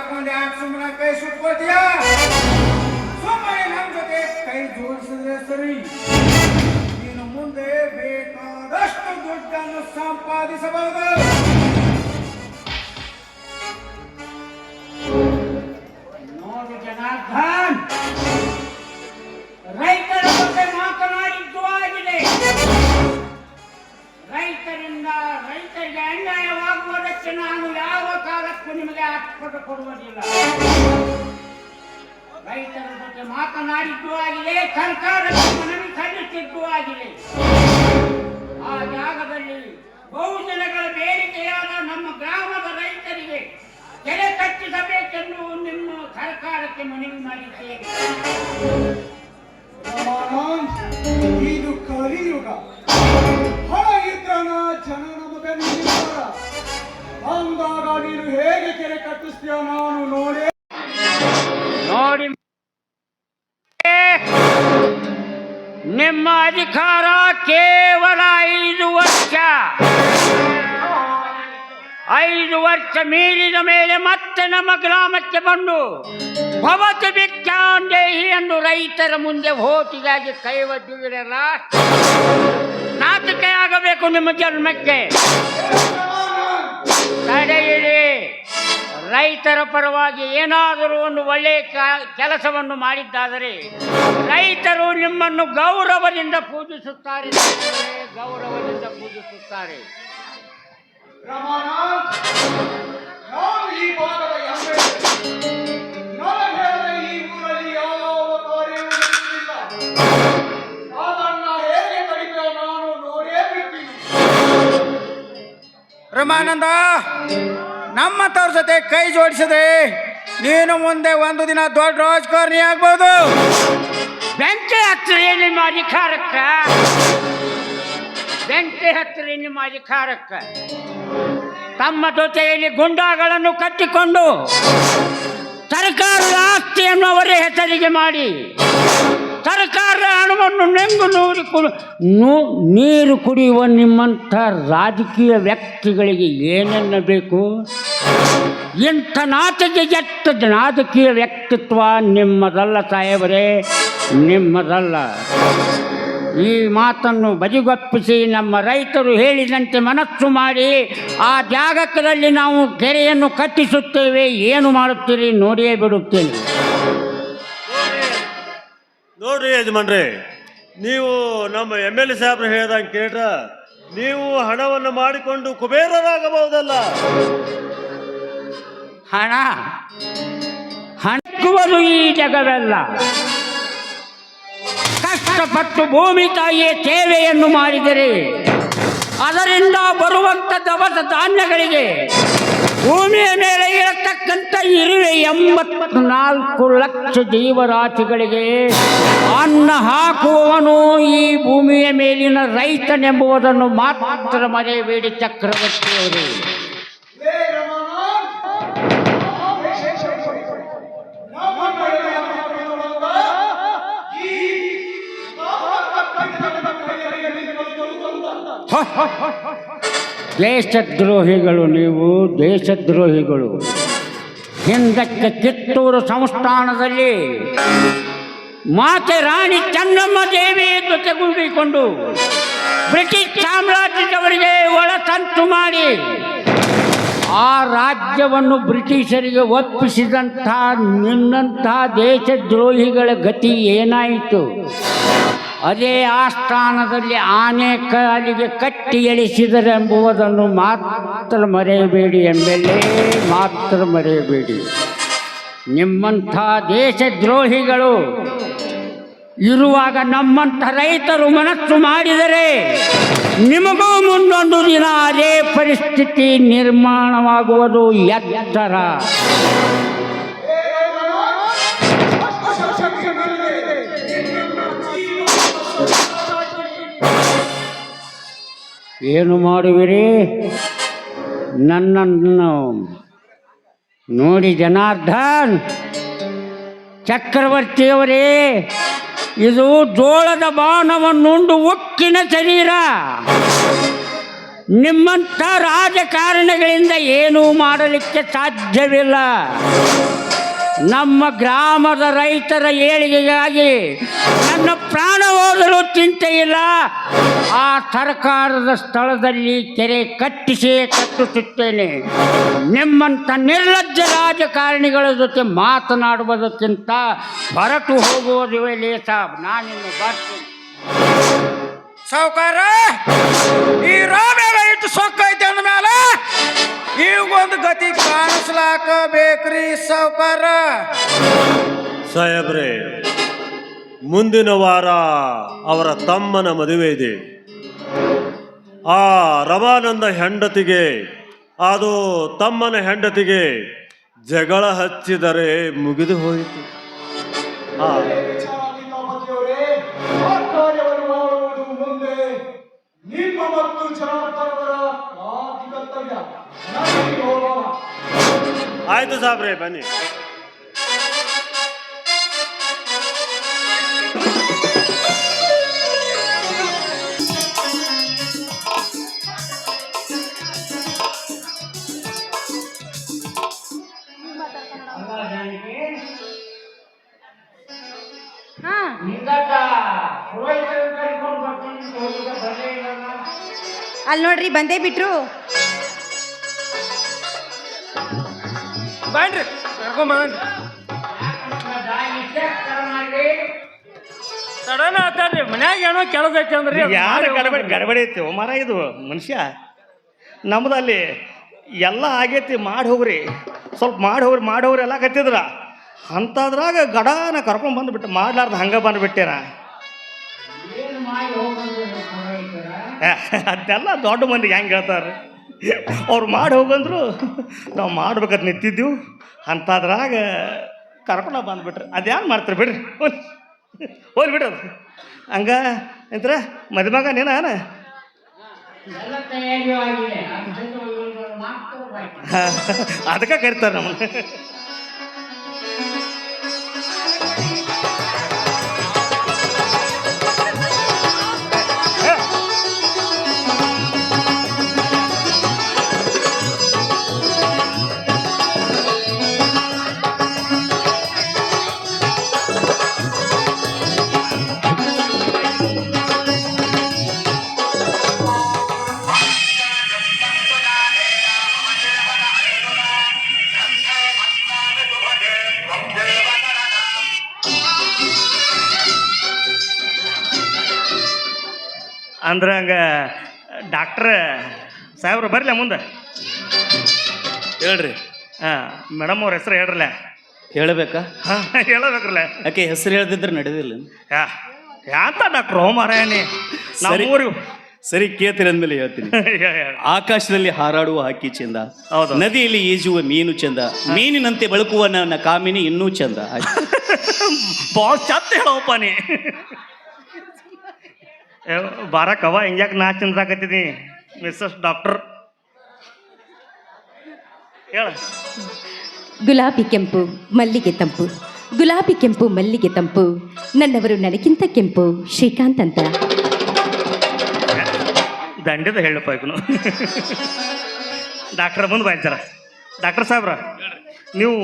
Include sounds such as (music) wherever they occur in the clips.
ಹಾಕೊಂಡು ಯಾಕೆ ಸುಮ್ಮನೆ ಕೈ ಸುಟ್ಕೋತೀಯ ಸುಮ್ಮನೆ ಜೊತೆ ಕೈ ಜೋಡಿಸಿದ್ರೆ ಸರಿ. ನೀನು ಮುಂದೆ ಬೇಕಾದಷ್ಟು ದುಡ್ಡನ್ನು ಸಂಪಾದಿಸಬಹುದು. ನೋಡು ಜನಾರ್ದನ್. ಕಾಲಕ್ಕೂ ನಿಮಗೆ ಆಸ್ಪದ ಕೊಡುವುದಿಲ್ಲ. ರೈತರ ಜೊತೆ ಮಾತನಾಡಿದ್ದು ಆಗಿದೆ ಸರ್ಕಾರಕ್ಕೆ ಮನವಿ ಸಲ್ಲಿಸಿದ್ದು ಆಗಿದೆ ಆ ಜಾಗದಲ್ಲಿ ಬಹುಜನಗಳ ಬೇಡಿಕೆಯಾದ ನಮ್ಮ ಗ್ರಾಮದ ರೈತರಿಗೆ ಕೆರೆ ಕಟ್ಟಿಸಬೇಕೆಂದು ನಿಮ್ಮ ಸರ್ಕಾರಕ್ಕೆ ಮನವಿ ಮಾಡಿದ್ದೇವೆ. ವರ್ಷ ಮೀರಿದ ಮೇಲೆ ಮತ್ತೆ ನಮ್ಮ ಗ್ರಾಮಕ್ಕೆ ಬಂದು, ಭವತು ಬಿಕ್ಕಾಂಡೇಹಿ ಎಂದು ರೈತರ ಮುಂದೆ ಹೋತಿಗಾಗಿ ಕೈ ಒಡ್ಡುವಿರಲ್ಲ ನಾಚಿಕೆ ಆಗಬೇಕು ನಿಮ್ಮ ಜನ್ಮಕ್ಕೆ. ತಡೆಯಿರಿ. ರೈತರ ಪರವಾಗಿ ಏನಾದರೂ ಒಂದು ಒಳ್ಳೆಯ ಕೆಲಸವನ್ನು ಮಾಡಿದ್ದಾದರೆ ರೈತರು ನಿಮ್ಮನ್ನು ಗೌರವದಿಂದ ಪೂಜಿಸುತ್ತಾರೆ. ಗೌರವದಿಂದ ಪೂಜಿಸುತ್ತಾರೆ. ರಮಾನಂದ್ ನಮ್ಮ ತವ್ರ ಜೊತೆ ಕೈ ಜೋಡಿಸಿದ್ರೆ ನೀನು ಮುಂದೆ ಒಂದು ದಿನ ದೊಡ್ಡ ರಾಜಕಾರಣಿ ಆಗ್ಬೋದು. ಬೆಂಕಿ ಹತ್ತಿರ ನಿಮ್ಮ ಅಧಿಕಾರಕ್ಕ. ಬೆಂಕಿ ಹತ್ತಿರಿ ನಿಮ್ಮ ಅಧಿಕಾರಕ್ಕೆ. ತಮ್ಮ ಜೊತೆಯಲ್ಲಿ ಗುಂಡಾಗಳನ್ನು ಕಟ್ಟಿಕೊಂಡು ಸರ್ಕಾರದ ಆಸ್ತಿಯನ್ನು ಅವರೇ ಹೆಸರಿಗೆ ಮಾಡಿ, ಸರ್ಕಾರದ ಹಣವನ್ನು ನೆಂಗು ನೂರಿ ನೀರು ಕುಡಿಯುವ ನಿಮ್ಮಂಥ ರಾಜಕೀಯ ವ್ಯಕ್ತಿಗಳಿಗೆ ಏನೆನ್ನ ಬೇಕು ಇಂಥ ನಾಚಿಕೆ ಎತ್ತ ರಾಜಕೀಯ ವ್ಯಕ್ತಿತ್ವ ನಿಮ್ಮದಲ್ಲ ಸಾಹೇಬರೇ ನಿಮ್ಮದಲ್ಲ. ಈ ಮಾತನ್ನು ಬದಿಗೊಪ್ಪಿಸಿ ನಮ್ಮ ರೈತರು ಹೇಳಿದಂತೆ ಮನಸ್ಸು ಮಾಡಿ ಆ ಜಾಗಕ್ಕದಲ್ಲಿ ನಾವು ಕೆರೆಯನ್ನು ಕಟ್ಟಿಸುತ್ತೇವೆ. ಏನು ಮಾಡುತ್ತೀರಿ? ನೋಡಿಯೇ ಬಿಡುತ್ತೇನೆ. ನೋಡ್ರಿ ಯಜಮಾನ್ರಿ ನೀವು ನಮ್ಮ ಎಂ ಎಲ್ ಎ ಸಾಹೇಬ್ರು ಹೇಳ್ದಂಗೆ ಕೇಟ ನೀವು ಹಣವನ್ನು ಮಾಡಿಕೊಂಡು ಕುಬೇರರಾಗಬಹುದಲ್ಲ? ಹಣ ಹಣಕ್ಕುವುದು ಈ ಜಗವೆಲ್ಲ. ಕಷ್ಟಪಟ್ಟು ಭೂಮಿ ತಾಯಿಯ ಸೇವೆಯನ್ನು ಮಾಡಿದರೆ ಅದರಿಂದ ಬರುವಂಥ ದವಸ ಧಾನ್ಯಗಳಿಗೆ ಭೂಮಿಯ ಮೇಲೆ ಇರತಕ್ಕಂಥ ಇರುವೆ ಎಂಬತ್ತು ನಾಲ್ಕು ಲಕ್ಷ ಜೀವರಾಶಿಗಳಿಗೆ ಅನ್ನ ಹಾಕುವವನು ಈ ಭೂಮಿಯ ಮೇಲಿನ ರೈತನೆಂಬುದನ್ನು ಮಾತ್ರ ಮರೆಯಬೇಡಿ ಚಕ್ರವರ್ತಿಯವರೇ. ದೇಶದ್ರೋಹಿಗಳು ನೀವು, ದೇಶದ್ರೋಹಿಗಳು. ಹಿಂದಕ್ಕೆ ಕಿತ್ತೂರು ಸಂಸ್ಥಾನದಲ್ಲಿ ಮಾತೆ ರಾಣಿ ಚೆನ್ನಮ್ಮ ದೇವಿಯ ಜೊತೆಗೂಡಿಕೊಂಡು ಬ್ರಿಟಿಷ್ ಸಾಮ್ರಾಜ್ಯದವರಿಗೆ ಒಳತಂತು ಮಾಡಿ ಆ ರಾಜ್ಯವನ್ನು ಬ್ರಿಟಿಷರಿಗೆ ಒಪ್ಪಿಸಿದಂಥ ನಿನ್ನಂಥ ದೇಶದ್ರೋಹಿಗಳ ಗತಿ ಏನಾಯಿತು? ಅದೇ ಸ್ಥಾನದಲ್ಲಿ ಆನೆ ಕಾಲಿಗೆ ಕಟ್ಟಿ ಎಳಿಸಿದರೆಂಬುವುದನ್ನು ಮಾತ್ರ ಮರೆಯಬೇಡಿ ಎಂಬೆಲ್ಲೇ ಮಾತ್ರ ಮರೆಯಬೇಡಿ. ನಿಮ್ಮಂಥ ದೇಶದ್ರೋಹಿಗಳು ಇರುವಾಗ ನಮ್ಮಂಥ ರೈತರು ಮನಸ್ಸು ಮಾಡಿದರೆ ನಿಮಗೂ ಮುಂದೊಂದು ದಿನ ಅದೇ ಪರಿಸ್ಥಿತಿ ನಿರ್ಮಾಣವಾಗುವುದು ಎತ್ತರ. ಏನು ಮಾಡುವಿರಿ? ನನ್ನನ್ನು ನೋಡಿ ಜನಾರ್ದನ್ ಚಕ್ರವರ್ತಿಯವರೇ, ಇದು ಜೋಳದ ಬಾಣವನ್ನುಂಡು ಉಕ್ಕಿನ ಶರೀರ. ನಿಮ್ಮಂಥ ರಾಜಕಾರಣಗಳಿಂದ ಏನೂ ಮಾಡಲಿಕ್ಕೆ ಸಾಧ್ಯವಿಲ್ಲ. ನಮ್ಮ ಗ್ರಾಮದ ರೈತರ ಏಳಿಗೆಗಾಗಿ ನನ್ನ ಪ್ರಾಣ ಚಿಂತೆ ಇಲ್ಲ. ಆ ಸರ್ಕಾರದ ಸ್ಥಳದಲ್ಲಿ ಕೆರೆ ಕಟ್ಟಿಸಿ ಕಟ್ಟಿಸುತ್ತೇನೆ ನಿಮ್ಮಂಥ ನಿರ್ಲಜ್ಜ ರಾಜಕಾರಣಿಗಳ ಜೊತೆ ಮಾತನಾಡುವುದಕ್ಕಿಂತ ಹೊರಟು ಹೋಗುವುದು ಲೇಸ. ನಾನಿನ್ನು ಬರ್ತೀನಿ. ಸಾವುಕಾರ, ಈ ರಾಮೇಲ ಇಟ್ಟು ಈಗೊಂದು ಗತಿ ಕಾಣಿಸ್ಲಾಕಬೇಕ್ರಿ ಸಾವುಕಾರ ಸಾಹೇಬ್ರೆ ಮುಂದಿನ ವಾರ ಅವರ ತಮ್ಮನ ಮದುವೆ ಇದೆ. ಆ ರಮಾನಂದ ಹೆಂಡತಿಗೆ ಅದು ತಮ್ಮನ ಹೆಂಡತಿಗೆ ಜಗಳ ಹಚ್ಚಿದರೆ ಮುಗಿದು ಹೋಯಿತು. ಆ. ನಿಮ್ಮ ಮತ್ತು ಜನಾರ್ದನವರ ಆಯ್ತು ಸಾಬ್ರೆ ಬನ್ನಿ. ಹಾ. ಅಲ್ಲಿ. ನೋಡ್ರಿ ಬಂದೇ ಬಿಟ್ರು. ಬನ್ರಿ ಕರ್ಕೊಂಬಂದ್ರಿ ಸಡನ್ ಆತಾರ್ರಿ ಮನ್ಯಾಗ ಏನೋ ಕೆಲಸ ಐತಿ ಅಂದ್ರಿ ಯಾರು ಗಡಬಡಿ ಗಡಬಡಿ ಐತಿ ಮರ ಇದು ಮನುಷ್ಯ. ನಮ್ದಲ್ಲಿ ಎಲ್ಲ ಆಗೈತಿ ಮಾಡಿ ಹೋಗ್ರಿ. ಸ್ವಲ್ಪ ಮಾಡಿ ಹೋಗ್ರಿ ಮಾಡಿ ಹೋಗ್ರಿ ಎಲ್ಲ ಕತ್ತಿದ್ರ. ಅಂಥದ್ರಾಗ ಗಡಾನ ಕರ್ಕೊಂಡ್ ಬಂದ್ಬಿಟ್ಟು ಮಾಡ್ಲಾರ್ದ ಹಂಗೆ ಬಂದ್ಬಿಟ್ಟೇನ. (laughs) ಅದೆಲ್ಲ ದೊಡ್ಡ ಮಂದಿಗೆ ಹೆಂಗೆ ಹೇಳ್ತಾರೆ ಅವ್ರು ಮಾಡಿ ಹೋಗಂದ್ರು ನಾವು ಮಾಡ್ಬೇಕಂತ ನಿಂತಿದ್ದೆವು. ಅಂಥದ್ರಾಗ ಕರ್ಕೊಂಡು ಬಂದ್ಬಿಟ್ರಿ. ಅದ್ಯಾರು ಮಾಡ್ತಾರೆ ಬಿಡ್ರಿ? ಹೋಗಿ ಬಿಡ್ರಿ ಅದು ಹಂಗ ಅಂತರ ಮದುಮಗ ನೀನ ಅದಕ್ಕೆ ಕರಿತಾರೆ ನಮ್ಮನ್ನ. ಅಂದ್ರೆ ಹಂಗೆ ಡಾಕ್ಟ್ರ ಸಾಹೇಬ್ರು ಬರಲ ಮುಂದೆ. ಹೇಳ್ರಿ. ಹಾಂ ಮೇಡಮ್ ಅವ್ರ ಹೆಸರು ಹೇಳ್ರಲ್ಲ ಹೇಳಬೇಕಾ? ಹಾಂ ಹೇಳಬೇಕ್ರಲ್ಲ ಯಾಕೆ ಹೆಸರು ಹೇಳ್ದಿದ್ರೆ ನಡೆದಿಲ್ಲ ಯಾ ಯಾಂತ ಡಾಕ್ಟ್ರು ಮಾರಾಯಣಿ. ಸರಿ. ನಮ್ಮೂರು ಸರಿ ಕೇಳ್ತೀರಿ ಅಂದ್ಮೇಲೆ ಹೇಳ್ತೀನಿ. (laughs) ಆಕಾಶದಲ್ಲಿ ಹಾರಾಡುವ ಹಕ್ಕಿ ಚಂದ ಹೌದು. ನದಿಯಲ್ಲಿ ಈಜುವ ಮೀನು ಚಂದ ಮೀನಿನಂತೆ ಬಳಕುವ ನನ್ನ ಕಾಮಿನಿ ಇನ್ನೂ ಚಂದ. ಭಾಳ ಚಂದ ಹೇಳೋಪ್ಪ ನೀ. ಏ, ಕವ ಹಿಂಗ್ಯಾಕೆ ನಾ ಚಿಂತಾಕತ್ತೀನಿ ಮಿಸ್ಸಸ್ ಡಾಕ್ಟರ್ ಹೇಳ. ಗುಲಾಬಿ ಕೆಂಪು ಮಲ್ಲಿಗೆ ತಂಪು. ಗುಲಾಬಿ ಕೆಂಪು ಮಲ್ಲಿಗೆ ತಂಪು. ನನ್ನವರು ನನಗಿಂತ ಕೆಂಪು ಶ್ರೀಕಾಂತ್ ಅಂತ. ದಂಡದ ಹೇಳಪ್ಪ ಡಾಕ್ಟರ್ ಡಾಕ್ಟ್ರ ಮುಂದೆ ಬಾಯ್ತಾರ ಡಾಕ್ಟರ್ ಸಾಹೇಬ್ರ ನೀವು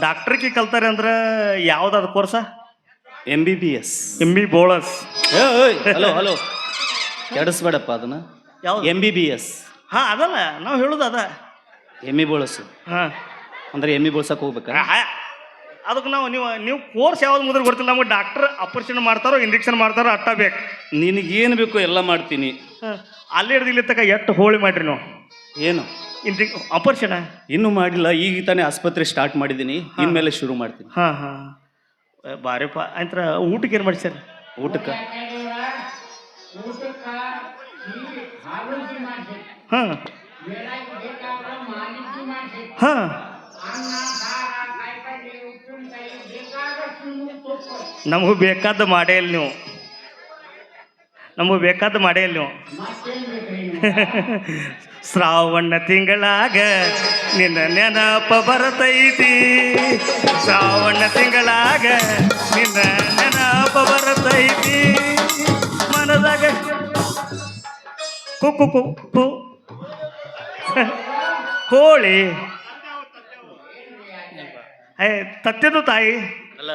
ಡಾಕ್ಟ್ರಿಗೆ ಕಲ್ತಾರೆ ಅಂದ್ರೆ ಯಾವ್ದಾದ course? M B B S M B ಬೋಳಸ್ hello hello. ಕೆಡಿಸ್ಬೇಡಪ್ಪ ಅದನ್ನ. ಯಾವ್ದು? ಎಂ ಬಿ ಬಿ ಎಸ್ ಹಾ ಅದಲ್ಲ ನಾವು ಹೇಳುದು ಅದ. ಎಮ್ಮಿ ಬೋಳಸು. ಹಾ. ಅಂದ್ರೆ ಎಮ್ಮಿ ಬೋಳ್ಸಕ್ ಹೋಗ್ಬೇಕಾ? ಅದಕ್ಕೆ ನಾವು ನೀವು ನೀವು ಕೋರ್ಸ್ ಯಾವ್ದು ಮುದ್ರೆ ಗೊತ್ತಿಲ್ಲ. ನಮಗೆ ಡಾಕ್ಟರ್ ಆಪರೇಷನ್ ಮಾಡ್ತಾರೋ ಇಂಜೆಕ್ಷನ್ ಮಾಡ್ತಾರೋ ಅಟ್ಟ ಬೇಕು. ನಿನಗೇನು ಬೇಕು ಎಲ್ಲ ಮಾಡ್ತೀನಿ. ಹಾ. ಅಲ್ಲೇ ಹಿಡ್ದು ಇಲ್ಲಿ ತಕ ಎಷ್ಟು ಹೋಳಿ ಮಾಡ್ರಿ ನಾವು? ಏನು? ಇಂಜೆ ಆಪರೇಷನ್? ಇನ್ನೂ ಮಾಡಿಲ್ಲ. ಈಗ ತಾನೇ ಆಸ್ಪತ್ರೆ ಸ್ಟಾರ್ಟ್ ಮಾಡಿದ್ದೀನಿ. ಇನ್ಮೇಲೆ ಶುರು ಮಾಡ್ತೀನಿ. ಹಾಂ ಹಾಂ. ಬಾರಿಪ್ಪ. ಅಂತರ ಊಟಕ್ಕೆ ಏನು ಮಾಡಿ ಸರ್ ಊಟಕ್ಕೆ? ಹಾಂ. ಹಾಂ. ನಮಗೂ ಬೇಕಾದ ಮಾಡೇ ಇಲ್ಲ ನೀವು. ನಮಗೂ ಬೇಕಾದ ಮಾಡೇ ಇಲ್ಲ ನೀವು. ಶ್ರಾವಣ ತಿಂಗಳಾಗ ನಿನ್ನ ನೆನಪ ಬರತೈತಿ. ಶ್ರಾವಣ ತಿಂಗಳಾಗ ನಿನ್ನ ನೆನಪ ಬರತೈತಿ. ಮನದಾಗ ಕುಕ್ಕು ಕುಕ್ಕು ಕೋಳಿ. ಏ ತತ್ತೆದು ತಾಯಿ. ಅಲ್ಲ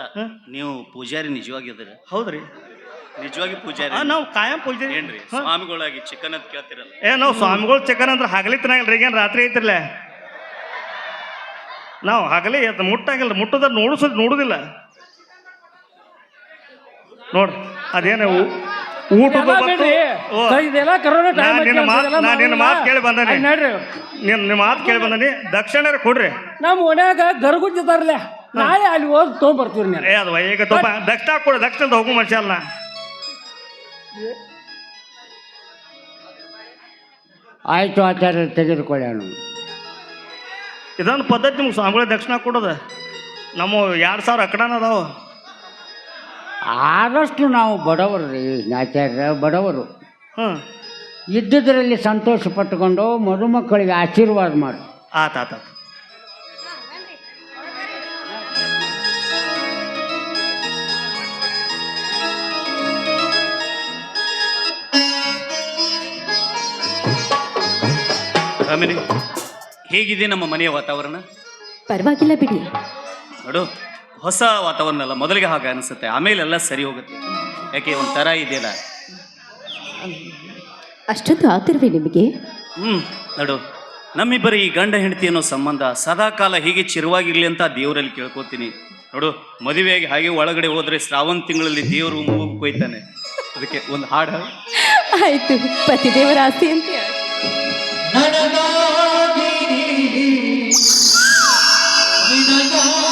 ನೀವು ಪೂಜಾರಿ ನಿಜವಾಗಿದ್ದೀರ? ಹೌದ್ರಿ. ನಿಜವಾಗಿ ಪೂಜಾರಿ? ನಾವು ಕಾಯಂ ಪೂಜಾರಿ. ಏನ್ರಿ. ಸ್ವಾಮಿಗಳಾಗಿ ಚಿಕನ್ ಅಂತ ಕೇಳ್ತಿರಲ್ಲ? ಏ ನಾವು ಸ್ವಾಮಿಗಳು ಚಿಕನ್ ಅಂದ್ರೆ ಹಗಲಿ ತಿನ್ನಂಗಿಲ್ರಿ ಈಗೇನು ರಾತ್ರಿ ಐತಿರ್ಲ? ನಾವು ಹಗಲಿ ಅದು ಮುಟ್ಟಾಗಿಲ್ಲ ಮುಟ್ಟದ ನೋಡಿಸೋದು ನೋಡುದಿಲ್ಲ. ನೋಡ್ರಿ ಅದೇನು ಊಟದ ನಿನ್ನ ಮಾತು ಅಂತೆಲ್ಲ ನಿನ್ನ ಮಾತು ಕೇಳಿ ಬಂದನಿ. ನೋಡ್ರಿ. ನಿನ್ನ ನಿಮ್ಮ ಮಾತು ಕೇಳಿ ಬಂದನಿ. ದಕ್ಷಿಣ ಕೊಡ್ರಿ. ನಮ್ಮ ಮನ್ಯಾಗ ಗರ್ಗುಜ್ಜದಾರ್ಲೆ ನಾಳೆ ಅಲ್ಲಿ ಹೋಗಿ ತೊಗೊಂಬರ್ತೀವಿ ನೀನು. ಏ ಅದು ಈಗ ತುಂಬ ದಕ್ಷಿಣ ಕೊಡು ದಕ್ಷಿಣದ ಹೋಗು ಮನುಷ್ಯ ಅಲ್ಲ ಆಯ್ತು ಆಚಾರ್ಯ ತೆಗೆದುಕೊಳ್ಳೋಣ. ಇದೊಂದು ಪದ್ಧತಿ ನಿಮ್ಗೆ ಸ್ವಾಮಿಗಳ ದಕ್ಷಿಣ ಕೊಡೋದು. ನಮ್ಮ ಎರಡು ಸಾವಿರ ಅಕಡನ ಅದಾವ. ಆದಷ್ಟು ನಾವು ಬಡವರು ರೀ ಆಚಾರ್ಯ ಬಡವರು. ಹ್ಞೂ ಇದ್ದುದರಲ್ಲಿ ಸಂತೋಷ ಪಟ್ಟುಕೊಂಡು ಮದುಮಕ್ಕಳಿಗೆ ಆಶೀರ್ವಾದ ಮಾಡಿ. ಆತ. ಕಾಮಿನಿ ಹೇಗಿದೆ ನಮ್ಮ ಮನೆಯ ವಾತಾವರಣ? ಪರವಾಗಿಲ್ಲ ಬಿಡಿ. ನೋಡು ಹೊಸ ವಾತಾವರಣ ಅಲ್ಲ ಮೊದಲಿಗೆ ಹಾಗೆ ಅನಿಸುತ್ತೆ. ಆಮೇಲೆ ಎಲ್ಲ ಸರಿ ಹೋಗುತ್ತೆ. ಯಾಕೆ ಒಂಥರ ಇದೆಯಲ್ಲ? ಅಷ್ಟೊಂದು ಆತಿರ್ವೆ ನಿಮಗೆ? ಹ್ಮ್ ನೋಡು ನಮ್ಮಿಬ್ಬರ ಈ ಗಂಡ ಹೆಂಡತಿ ಅನ್ನೋ ಸಂಬಂಧ ಸದಾ ಕಾಲ ಹೀಗೆ ಚಿರವಾಗಿರ್ಲಿ ಅಂತ ದೇವರಲ್ಲಿ ಕೇಳ್ಕೊತೀನಿ. ನೋಡು ಮದುವೆಯಾಗಿ ಹಾಗೆ ಒಳಗಡೆ ಹೋದ್ರೆ ಶ್ರಾವಣ ತಿಂಗಳಲ್ಲಿ ದೇವರು ಮೂಗು ಕೊಯ್ತಾನೆ. ಅದಕ್ಕೆ ಒಂದು ಹಾಡು ಹಾಡು. ಆಯ್ತು ಪತಿದೇವರ ಆಸ್ತಿ ಅಂತ Lord.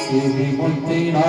শ্রী মন্দিরা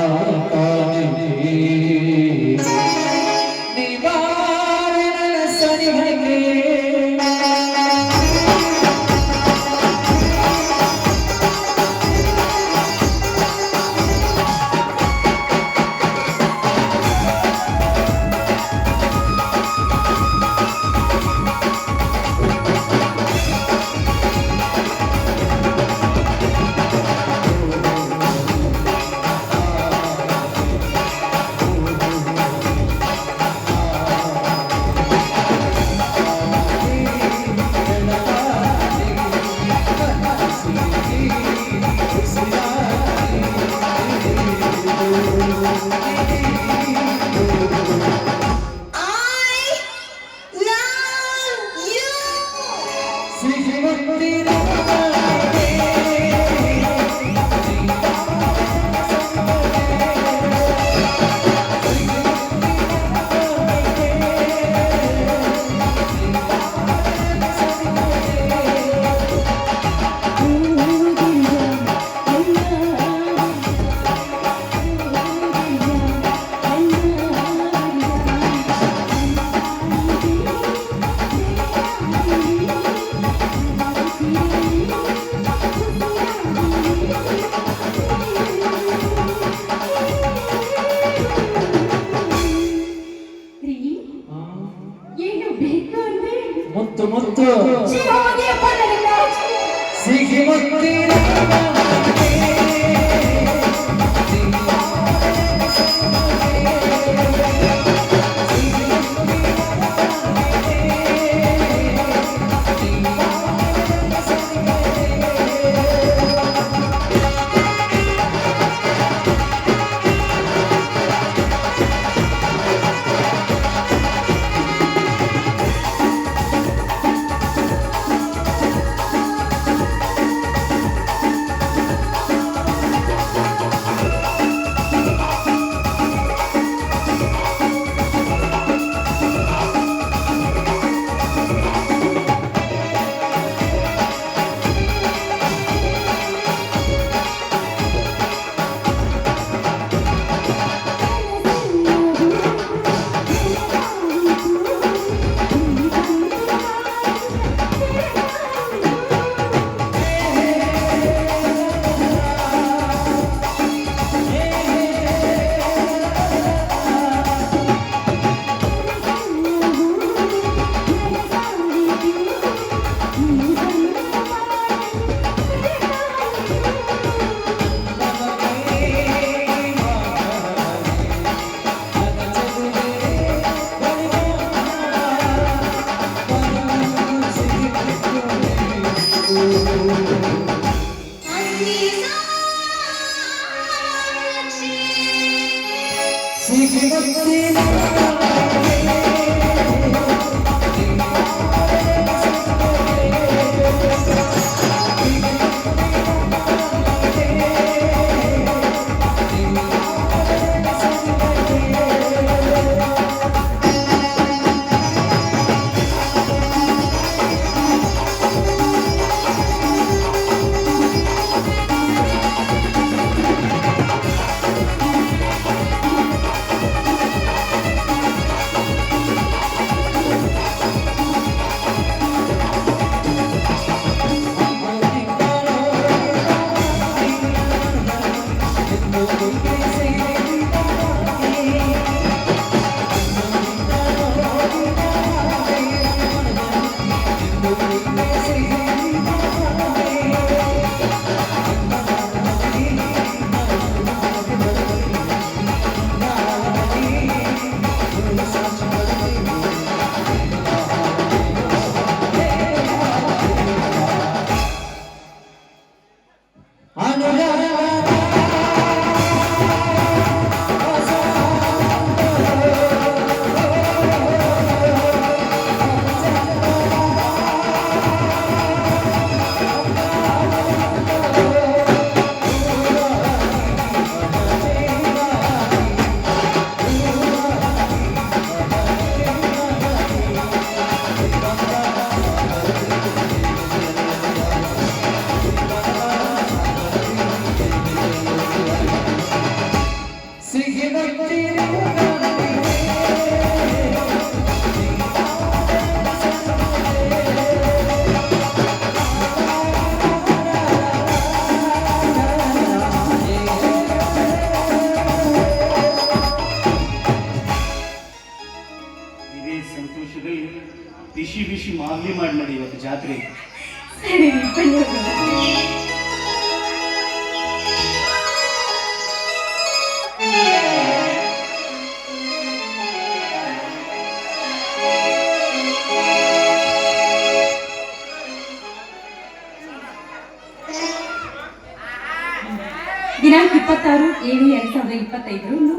ದಿನಾಂಕ ಇಪ್ಪತ್ತಾರು ಏಳು ಎರಡು ಸಾವಿರದ ಇಪ್ಪತ್ತೈದರಂದು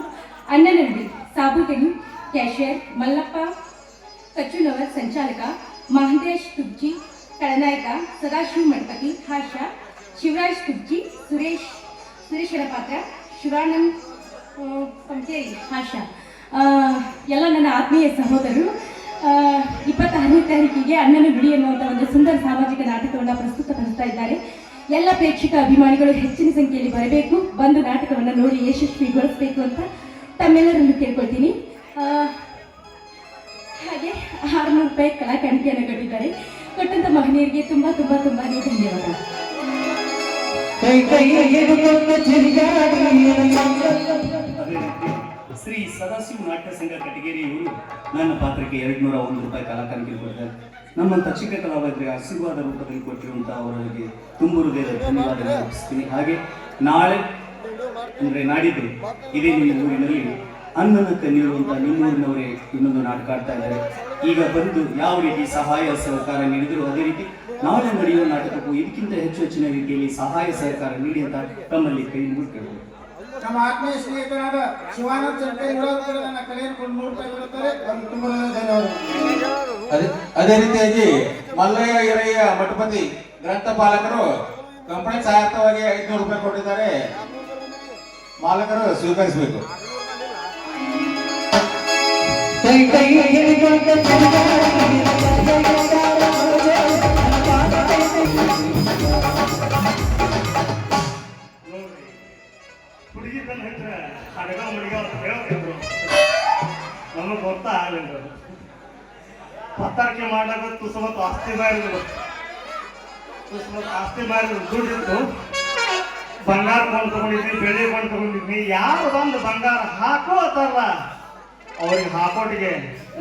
ಅಣ್ಣನಂದಿ ಸಾಬುಗನಿ ಕ್ಯಾಶಿಯರ್ ಮಲ್ಲಪ್ಪ ಕಚ್ಚುನವರ್ ಸಂಚಾಲಕ ಮಹಂತೇಶ್ ತುಬ್ಜಿ ಕಳನಾಯಕ ಸದಾಶಿವ ಮಣಪತಿ ಹಾಷ ಶಿವರಾಜ್ ತುಬ್ಜಿ ಸುರೇಶ್ ಸುರೇಶರ ಪಾತ್ರ ಶಿವಾನಂದ್ ಪಂಚೇರಿ ಹಾಷ ಎಲ್ಲ ನನ್ನ ಆತ್ಮೀಯ ಸಹೋದರರು ಇಪ್ಪತ್ತಾರನೇ ತಾರೀಕಿಗೆ ಅಣ್ಣನ ಬಿಡಿ ಅನ್ನುವಂಥ ಒಂದು ಸುಂದರ ಸಾಮಾಜಿಕ ನಾಟಕವನ್ನು ಪ್ರಸ್ತುತಪಡಿಸ್ತಾ ಇದ್ದಾರೆ. ಎಲ್ಲ ಪ್ರೇಕ್ಷಕ ಅಭಿಮಾನಿಗಳು ಹೆಚ್ಚಿನ ಸಂಖ್ಯೆಯಲ್ಲಿ ಬರಬೇಕು. ಬಂದು ನಾಟಕವನ್ನು ನೋಡಿ ಯಶಸ್ವಿಗೊಳಿಸಬೇಕು ಅಂತ ತಮ್ಮೆಲ್ಲರನ್ನು ಕೇಳ್ಕೊಳ್ತೀನಿ. ಹಾಗೆ ಆರುನೂರು ರೂಪಾಯಿ ಕಲಾ ಕಾಣಿಕೆಯನ್ನು ಕೊಟ್ಟಿದ್ದಾರೆ. ಕೊಟ್ಟಂತ ಮಹನೀಯರಿಗೆ ತುಂಬಾ ತುಂಬಾ ತುಂಬಾನೇ ಧನ್ಯವಾದ. ಸದಾಶಿವ ನಾಟ್ಯ ಸಂಘ ಕಟಗೇರಿಯವರು ನನ್ನ ಪಾತ್ರಕ್ಕೆ ಎರಡು ನೂರ ಒಂದು ರೂಪಾಯಿ ಕಲಾಕಾರಿಗೆ ಕೊಡ್ತಾರೆ ನಮ್ಮ ಚಿಕ್ಕ ಕಲಾವಿದರಿಗೆ ಆಶೀರ್ವಾದ ರೂಪದಲ್ಲಿ ಕೊಟ್ಟಿರುವಂಥ ಅವರಿಗೆ ತುಂಬ ಹೃದಯದ ಧನ್ಯವಾದಗಳು ಅರ್ಪಿಸ್ತೀನಿ. ಹಾಗೆ ನಾಳೆ, ಅಂದರೆ ನಾಡಿದ್ದು ಇದೇ ನಿಮ್ಮ ಊರಿನಲ್ಲಿ ಅನ್ನನ ನಿಮ್ಮ ಊರಿನವರೇ ಇನ್ನೊಂದು ನಾಟಕ ಆಡ್ತಾ ಇದ್ದಾರೆ. ಈಗ ಬಂದು ಯಾವ ರೀತಿ ಸಹಾಯ, ಸಹಕಾರ ನೀಡಿದ್ರು ಅದೇ ರೀತಿ ನಾಳೆ ನಡೆಯುವ ನಾಟಕಕ್ಕೂ ಇದಕ್ಕಿಂತ ಹೆಚ್ಚು ಹೆಚ್ಚಿನ ರೀತಿಯಲ್ಲಿ ಸಹಾಯ, ಸಹಕಾರ ನೀಡಿ ಅಂತ ತಮ್ಮಲ್ಲಿ ಕೈ ಮುಗಿದು ನಮ್ಮ ಆತ್ಮೀಯ ಸ್ನೇಹಿತರಾದ ಶಿವಾನಂದ ಚಂದ್ರಕೈ ಕೂಡ ನನ್ನ ಕಲೆಯನ್ನು ಕೊಂಡು ನೋಡ್ತಾ ಇರುತ್ತಾರೆ ಅವ್ರಿಗೆ ತುಂಬ ಧನ್ಯವಾದಗಳು ಅದೇ ಅದೇ ರೀತಿಯಾಗಿ ಮಲ್ಲಯ್ಯ ಹಿರಯ್ಯ ಮಠಪತಿ ಗ್ರಂಥಪಾಲಕರು ಕಂಪನಿ ಸಹಾಯಕವಾಗಿ ಐದುನೂರು ರೂಪಾಯಿ ಕೊಟ್ಟಿದ್ದಾರೆ. ಮಾಲಕರು ಸ್ವೀಕರಿಸಬೇಕು. ಕೈ ಕೈ ಹುಡುಗಿ ತಂದು ಹತ್ರ ಅಡಗ ಮಡಿಗ ಅಂತ ಹೇಳ್ತಿದ್ರು ನಮಗೆ ಗೊತ್ತಾ ಆಗಲಿಲ್ಲ ಪತ್ತಾರಿಕೆ ಮಾಡಾಗ ತುಸಮತ್ ಆಸ್ತಿ ಮಾರಿದ್ರು. ತುಸಮತ್ ಆಸ್ತಿ ಮಾರಿದ್ರು. ದುಡ್ಡಿತ್ತು ಬಂಗಾರ ಬಂದು ತಗೊಂಡಿದ್ವಿ ಬೆಳೆ ಬಂದು ತಗೊಂಡಿದ್ವಿ. ಯಾರು ಬಂದು ಬಂಗಾರ ಹಾಕೋ ಅತ್ತಾರಲ್ಲ ಅವ್ರಿಗೆ ಹಾಕೋಟಿಗೆ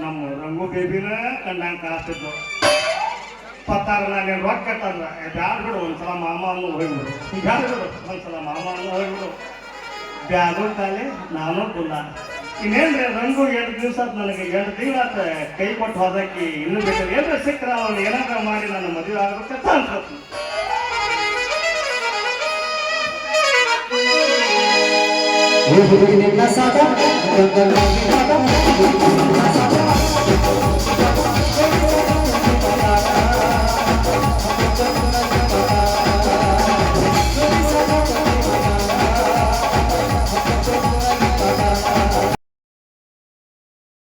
ನಮ್ಮ ರಂಗು ಬೇಬಿನ ಕಂಡಂಗೆ ಕಾಣಿಸ್ತಿದ್ದು ಪತ್ತಾರ ನಾನು ರೊಕ್ಕ ಕಟ್ಟಂದ್ರ ಯಾರು ಬಿಡು, ಒಂದ್ಸಲ ಮಾಮ ಅನ್ನು ಹೋಗ್ಬಿಡು. ಬ್ಯಾಡ ಬಿಡು, ಒಂದ್ಸಲ ಮಾಮ ಅನ್ನು ಹೋಗ್ಬಿಡು. ಬ್ಯಾಗು ಕಾಲಿ ನಾನು ಕುಲ್ಲ ಇನ್ನೇನ್ರಿ, ರಂಗು ಎರಡು ದಿವಸ ನನಗೆ ಎರಡು ತಿಂಗಳ ಕೈ ಕೊಟ್ಟು ಹೋದಕ್ಕೆ ಇನ್ನೂ ಬೇಕಾದ್ರೆ ಏನ್ರ ಸಿಕ್ಕರ ಅವನು ಏನಾರ ಮಾಡಿ ನನ್ನ ಮದುವೆ ಆಗ್ಬೇಕಂತ ಅನ್ಕೋತೀನಿ ಸಾಕ